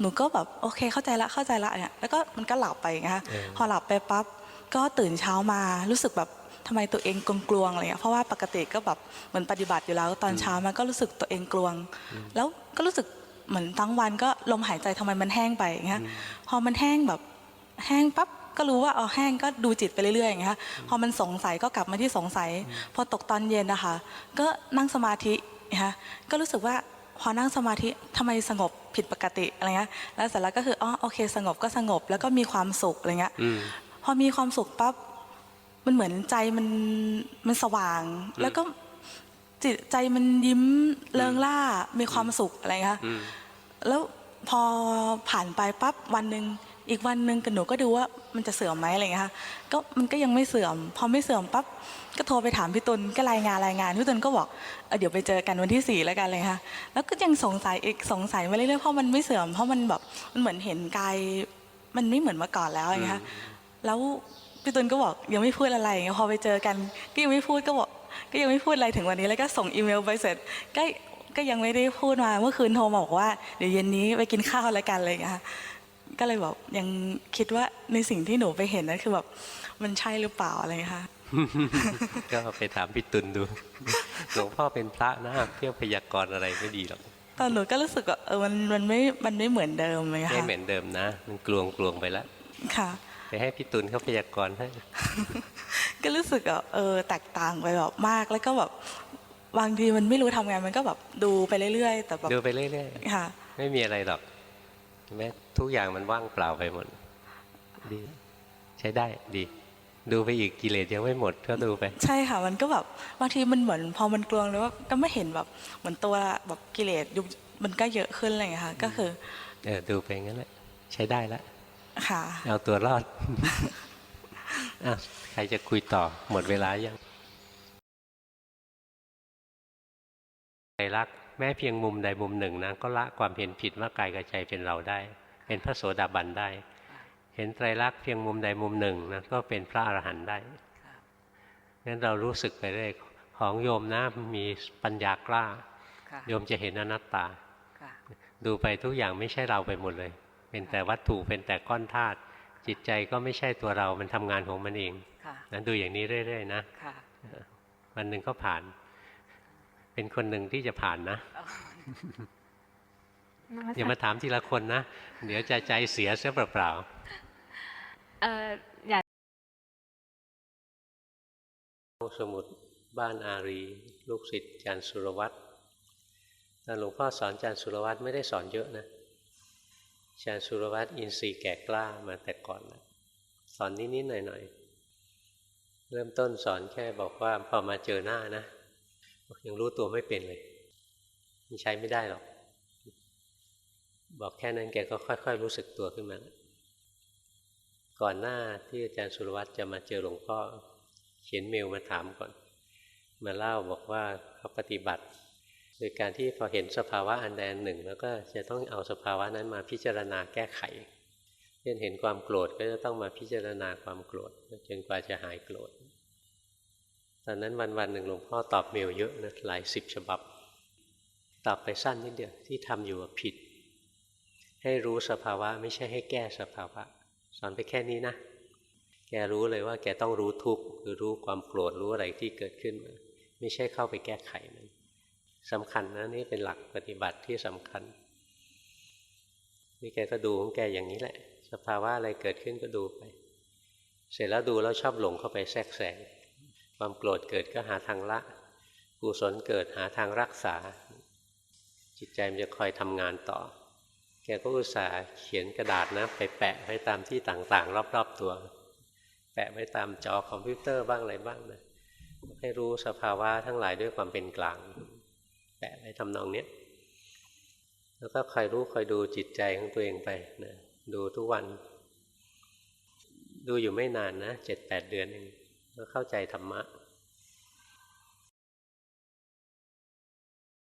หนูก็แบบโอเคเข้าใจละเข้าใจละเนี่ยแล้วก็มันก็หลับไปไงคะเออพอหลับไปปั๊บก็ตื่นเช้ามารู้สึกแบบทำไมตัวเองกลวงๆอะไรเงี้ยเพราะว่าปกติก็แบบเหมือนปฏิบัติอยู่แล้ว ตอนเช้ามันก็รู้สึกตัวเองกลวง แล้วก็รู้สึกเหมือนทั้งวันก็ลมหายใจทำไมมันแห้งไปอย่างเงี้ยพอมันแห้งแบบแห้งปั๊บก็รู้ว่าเอาแห้งก็ดูจิตไปเรื่อยๆอย่างเงี้ยพอมันสงสัยก็กลับมาที่สงสัย พอตกตอนเย็นนะคะก็นั่งสมาธินะคะก็รู้สึกว่า พอนั่งสมาธิทำไมสงบผิดปกติอะไรเงี้ยแล้วเสร็จแล้วก็คืออ๋อโอเค สงบก็สงบแล้วก็มีความสุขอะไรเงี้ยอืมพอมีความสุขปั๊บมันเหมือนใจมันมันสว่าง แล้วก็จิตใจมันยิ้มเริงร่ามีความสุขอะไรเงี้ยอืมแล้วพอผ่านไปปั๊บวันหนึ่ง อีกวันหนึ่งกับหนูก็ดูว่ามันจะเสื่อมไหมอะไรเงี้ยค่ะก็มันก็ยังไม่เสื่อม พอไม่เสื่อมปั๊บก็โทรไปถามพี่ตุลก็รายงานรายงานพี่ตุลก็บอกเออเดี๋ยวไปเจอกันวันที่สี่แล้วกันเลยค่ะแล้วก็ยังสงสัยอีกสงสัยมาเรื่อยๆเพราะมันไม่เสื่อมเพราะมันแบบมันเหมือนเห็นกายมันไม่เหมือนเมื่อก่อนแล้วอะไรเงี้ยค่ะแล้วพี่ตุลก็บอกยังไม่พูดอะไรเงี้ยพอไปเจอกันก็ยังไม่พูดก็บอกก็ยังไม่พูดอะไรถึงวันนี้แล้วก็ส่งอีเมลไปเสร็จก็ก็ยังไม่ได้พูดมาเมื่อคืนโทรมาบอกว่าเดี๋ยวเย็นนี้ไปกินข้าวแล้วกันเลยค่ะ ก็เลยแบบยังคิดว่าในสิ่งที่หนูไปเห็นนั่นคือแบบมันใช่หรือเปล่าอะไรอย่างเงี้ยค่ะก็ไปถามพี่ตุลดูหลวงพ่อเป็นพระนะเที่ยวพยากรณ์อะไรไม่ดีหรอกตอนหนูก็รู้สึกว่าเออมันมันไม่มันไม่เหมือนเดิมเลยไม่ค่ะเหมือนเดิมนะ มันกลวงกลวงไปแล้วค่ะ ไปให้พี่ตุลเขาพยากรณ์ให้ก็รู้สึกแบบเออแตกต่างไปแบบมากแล้วก็แบบบางทีมันไม่รู้ทำไงมันก็แบบดูไปเรื่อยๆแต่แบบดูไปเรื่อยค่ะๆไม่มีอะไรหรอก เห็นไหมทุกอย่างมันว่างเปล่าไปหมด ดี ใช้ได้ดี ดูไปอีกกิเลสยังไม่หมดก็ดูไป ใช่ค่ะมันก็แบบบางทีมันเหมือนพอมันกลวงแล้วว่าก็ไม่เห็นแบบเหมือนตัวแบบกิเลสยุบมันก็เยอะขึ้นอะไรอย่างเงี้ยค่ะ ก็คือเออดูไปงั้นแหละใช้ได้แล้วค่ะ เอาตัวรอดอะใครจะคุยต่อหมดเวลายังใจรัก แม้เพียงมุมใดมุมหนึ่งนะก็ละความเห็นผิดว่ากายกับใจเป็นเราได้ เป็นพระโสดาบันได้ เห็นไตรลักษณ์เพียงมุมใดมุมหนึ่งนะก็เป็นพระอรหันต์ได้งั้นเรารู้สึกไปเรื่อยของโยมนะมีปัญญากล้าค่ะโยมจะเห็นอนัตตาค่ะดูไปทุกอย่างไม่ใช่เราไปหมดเลย เป็นแต่วัตถุเป็นแต่ก้อนธาตุจิตใจก็ไม่ใช่ตัวเรา มันทำงานของมันเองค่ะนั้นดูอย่างนี้เรื่อยๆนะค่ะวันหนึ่งก็ผ่าน เป็นคนหนึ่งที่จะผ่านนะอย่ามาถามทีละคนนะ เดี๋ยวจะใจเสียเสียเปล่าเอ่ออยากๆสมุดบ้านอารี ลูกศิษย์อาจารย์สุรวัตรตอนหลวงพ่อสอนอาจารย์สุรวัตรไม่ได้สอนเยอะนะอาจารย์สุรวัตรอินทรีย์แก่กล้ามาแต่ก่อนนะสอนนิดๆหน่อยๆเริ่มต้นสอนแค่บอกว่าพอมาเจอหน้านะ ยังรู้ตัวไม่เป็นเลยมันใช้ไม่ได้หรอก บอกแค่นั้นแกก็ค่อย ๆ รู้สึกตัวขึ้นมา ก่อนหน้าที่อาจารย์สุรวัตรจะมาเจอหลวงพ่อเขียนเมลมาถามก่อน มาเล่าบอกว่าเขาปฏิบัติโดยการที่พอเห็นสภาวะอันใดอันหนึ่ง แล้วก็จะต้องเอาสภาวะนั้นมาพิจารณาแก้ไขเช่นเห็นความโกรธก็จะต้องมาพิจารณาความโกรธจนกว่าจะหายโกรธ ตอนนั้นวันวันหนึ่งหลวงพ่อตอบเมลเยอะนะหลายสิบฉบับ ตอบไปสั้นนิดเดียวที่ทำอยู่ผิด ให้รู้สภาวะไม่ใช่ให้แก้สภาวะ สอนไปแค่นี้นะ แกรู้เลยว่าแกต้องรู้ทุกข์คือรู้ความโกรธรู้อะไรที่เกิดขึ้น ไม่ใช่เข้าไปแก้ไขมันสำคัญนะนี่เป็นหลักปฏิบัติที่สำคัญนี่แกก็ดูของแกอย่างนี้แหละ สภาวะอะไรเกิดขึ้นก็ดูไป เสร็จแล้วดูแล้วชอบหลงเข้าไปแทรกแซง ความโกรธเกิดก็หาทางละกุศลเกิดหาทางรักษา จิตใจมันจะคอยทำงานต่อ แกก็อุตส่าห์เขียนกระดาษนะ ไปแปะไว้ตามที่ต่างๆ รอบๆตัว แปะไว้ตามจอคอมพิวเตอร์บ้างอะไรบ้างนะให้รู้สภาวะทั้งหลายด้วยความเป็นกลาง แปะไว้ทำนองเนี้ยแล้วก็คอยรู้คอยดูจิตใจของตัวเองไปนะดูทุกวัน ดูอยู่ไม่นานนะเจ็ดแปดเดือนเอง ก็เข้าใจธรรมะ